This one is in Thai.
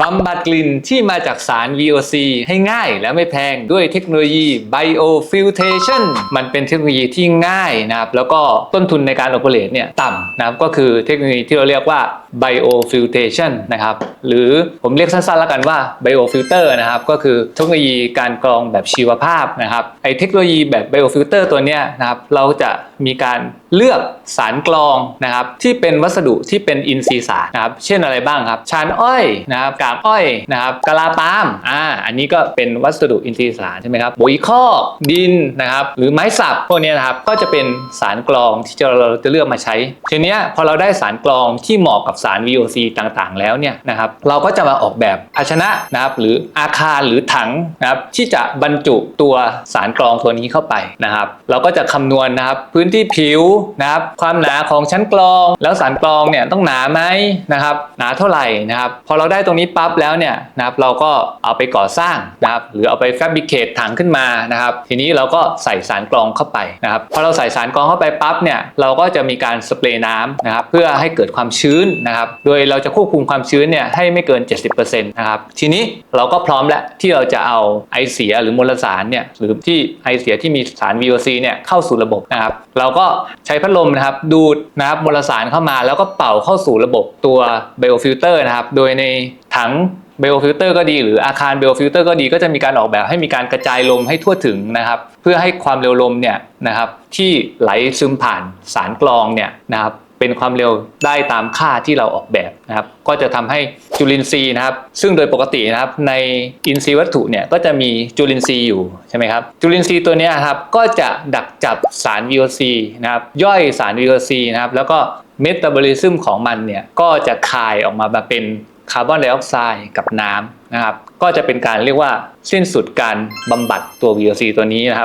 บำบัดกลิ่นที่มาจากสาร VOC ให้ง่ายและไม่แพงด้วยเทคโนโลยี Biofiltration มันเป็นเทคโนโลยีที่ง่ายนะครับ แล้วก็ต้นทุนในการ operate เนี่ยต่ำนะครับ ก็คือเทคโนโลยีที่เราเรียกว่า Biofiltration นะครับ หรือผมเรียกสั้นๆแล้วกันว่า Biofilter นะครับ ก็คือเทคโนโลยีการกรองแบบชีวภาพนะครับ ไอเทคโนโลยีแบบ Biofilter ตัวเนี้ยนะครับ เราจะมีการเลือกสารกรองนะครับที่เป็นวัสดุที่เป็นอินทรีย์สารนะครับ เช่นอะไรบ้างครับ ชานอ้อยนะครับกากอ้อยนะครับกะลาปาล์มอ่าอันนี้ก็เป็นวัสดุอินทรีย์สารใช่ไหมครับปุ๋ยคอกดินนะครับหรือไม้สับพวกเนี้ยนะครับก็จะเป็นสารกรองที่เราจะเลือกมาใช้ ทีเนี้ยพอเราได้สารกรองที่เหมาะกับสาร VOC ต่างๆ แล้วเนี่ยนะครับเราก็จะมาออกแบบภาชนะนะครับหรืออาคารหรือถังนะครับที่จะบรรจุตัวสารกรองตัวนี้เข้าไปนะครับเราก็จะคำนวณนะครับพื้นที่ผิวนะครับความหนาของชั้นกรอง แล้วสารกรองเนี่ยต้องหนาไหมนะครับหนาเท่าไหร่นะครับพอเราได้ตรงนี้ปั๊บแล้วเนี่ยนะครับเราก็เอาไปก่อสร้างนะครับหรือเอาไปแฟบริเคทถังขึ้นมานะครับ ทีนี้เราก็ใส่สารกรองเข้าไปนะครับพอเราใส่สารกรองเข้าไปปั๊บเนี่ยเราก็จะมีการสเปรย์น้ำนะครับเพื่อให้เกิดความชื้นนะครับโดยเราจะควบคุมความชื้นเนี่ยให้ไม่เกิน 70%นะครับทีนี้เราก็พร้อมแล้วที่เราจะเอาไอเสียหรือมลสารเนี่ยหรือที่ไอเสียที่มีสาร VOC เนี่ยเข้าสู่ระบบนะครับเราก็ใช้พัดลมนะครับดูดนะครับมลสารเข้ามาแล้วก็เป่าเข้าสู่ระบบตัว biofilter นะครับโดยใน ถังเบลฟิลเตอร์ก็ดีหรืออาคารเบลฟิลเตอร์ก็ดีก็จะมีการออกแบบให้มีการกระจายลมให้ทั่วถึงนะครับ เพื่อให้ความเร็วลมเนี่ยนะครับที่ไหลซึมผ่านสารกรองเนี่ยนะครับเป็นความเร็วได้ตามค่าที่เราออกแบบนะครับก็จะทำให้จุลินทรีย์นะครับ ซึ่งโดยปกตินะครับในอินทรีย์วัตถุเนี่ยก็จะมีจุลินทรีย์อยู่ใช่ไหมครับจุลินทรีย์ตัวนี้ครับก็จะดักจับสาร VOC นะครับย่อยสาร VOC นะครับแล้วก็เมตาบอลิซึมของมันเนี่ยก็จะคายออกมามาเป็น คาร์บอนไดออกไซด์กับน้ำนะครับ ก็จะเป็นการเรียกว่าสิ้นสุดการบำบัดตัว VOC ตัวนี้นะครับ